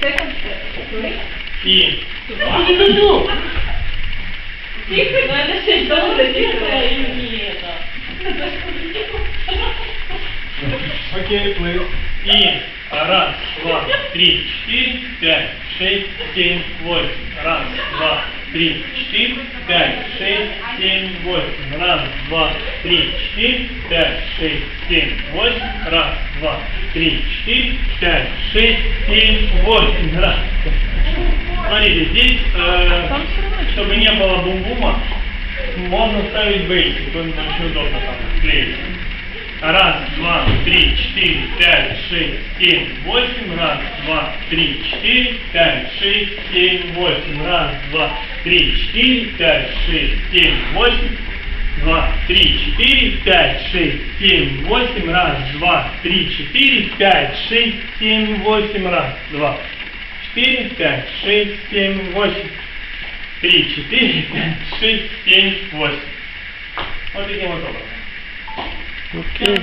second step. Three. І Ну, это ще й добре, тихо, і мені это. окей, плив. І раз, два, три, четыре, пять, шесть, семь, восемь. Раз, два, три, четыре, пять, шесть, семь, восемь. Раз, два, три, четыре, пять, шесть, семь, восемь. Раз, два, три, четыре, пять, шесть, семь, восемь. Раз. Смотрите, здесь, э, чтобы не было бум-бума, можно ставить бейсик, он очень удобно там клеить. Раз, два, три, четыре, пять, шесть, семь, восемь. Раз, два, три, четыре, пять, шесть, семь, восемь. Раз, два, три, четыре, пять, шесть, семь, восемь. Два, три, четыре, пять, шесть, семь, восемь. Раз, два, три, четыре, пять, шесть, семь, восемь. Раз, два, четыре, пять, шесть, семь, восемь. Три, четыре, пять, шесть, семь, восемь. Вот таким вот образом. Окей.